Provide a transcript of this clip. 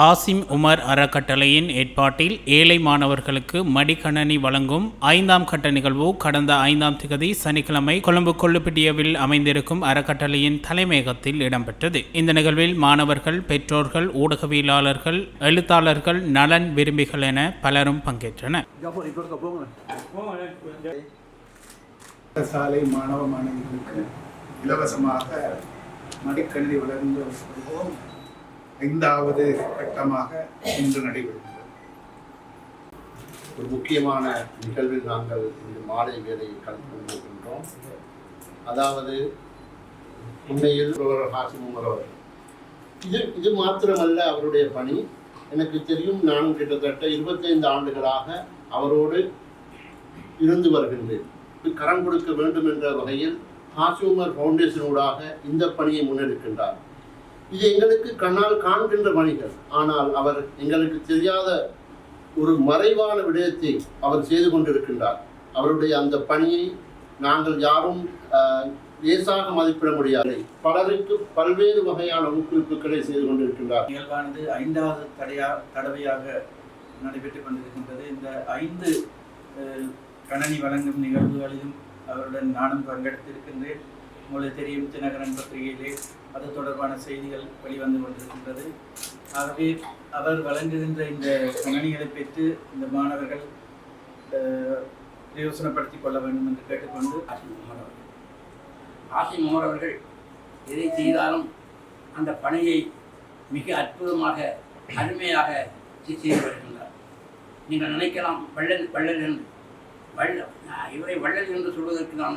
Asim Umar அறக்கட்டளையின் ஏற்பாட்டில் ஏழை மாணவர்களுக்கு மடிக்கணனி வழங்கும் ஐந்தாம் கட்ட நிகழ்வு கடந்த ஐந்தாம் திகதி சனிக்கிழமை கொழும்பு கொள்ளுப்பிட்டியவில் அமைந்திருக்கும் அறக்கட்டளையின் தலைமையகத்தில் இடம்பெற்றது. இந்த நிகழ்வில் மாணவர்கள் பெற்றோர்கள் ஊடகவியலாளர்கள் எழுத்தாளர்கள் நலன் விரும்பிகள் என பலரும் பங்கேற்றனர். சாலை மாணவ மாணவிகளுக்கு இலவசமாக மடிக்கணினி வழங்க ஐந்தாவது கட்டமாக இன்று நடைபெறுகிறது. ஒரு முக்கியமான நிகழ்வில் நாங்கள் இந்த மாலை வேலையை கலந்து கொண்டிருக்கின்றோம். அதாவது உண்மையில் ஒருவர் ஹாசிம் உமர் அவர்கள். இது இது மாத்திரமல்ல அவருடைய பணி. எனக்கு தெரியும் நான் கிட்டத்தட்ட இருபத்தைந்து ஆண்டுகளாக அவரோடு இருந்து வருகின்றேன். கரம் கொடுக்க வேண்டும் என்ற வகையில் ஹாசி உமர் ஃபவுண்டேஷனூடாக இந்த பணியை முன்னெடுக்கின்றார். இது எங்களுக்கு கண்ணால் காண்கின்ற பணிகள் ஆனால் அவர் எங்களுக்கு தெரியாத ஒரு மறைவான விடயத்தை அவர் செய்து கொண்டிருக்கின்றார். அவருடைய அந்த பணியை நாங்கள் யாரும் லேசாக மதிப்பிட முடியாது. பலருக்கு பல்வேறு வகையான ஊக்குவிப்புகளை செய்து கொண்டிருக்கின்றார். நிகழ்வானது ஐந்தாவது தடையா தடவையாக நடைபெற்றுக் கொண்டிருக்கின்றது. இந்த ஐந்து கணனி வழங்கும் நிகழ்வுகளிலும் அவருடன் நானும் பங்கெடுத்திருக்கின்றேன். உங்களுக்கு தெரியும் தினகரன் பத்திரிகையிலே அது தொடர்பான செய்திகள் வெளிவந்து கொண்டிருக்கின்றது. ஆகவே அவர் வழங்குகின்ற இந்த கணனிகளை பெற்று இந்த மாணவர்கள் பிரயோசனப்படுத்திக் கொள்ள வேண்டும் என்று கேட்டுக்கொண்டு ஆசிம் உமர் அவர்கள். ஆசிம் உமர் அவர்கள் எதை செய்தாலும் அந்த பணியை மிக அற்புதமாக அருமையாக செய்து வருகின்றார் நீங்கள் நினைக்கலாம் வள்ளல் வள்ளல் என்று. வள்ள இவரை வள்ளல் என்று சொல்வதற்கு நான்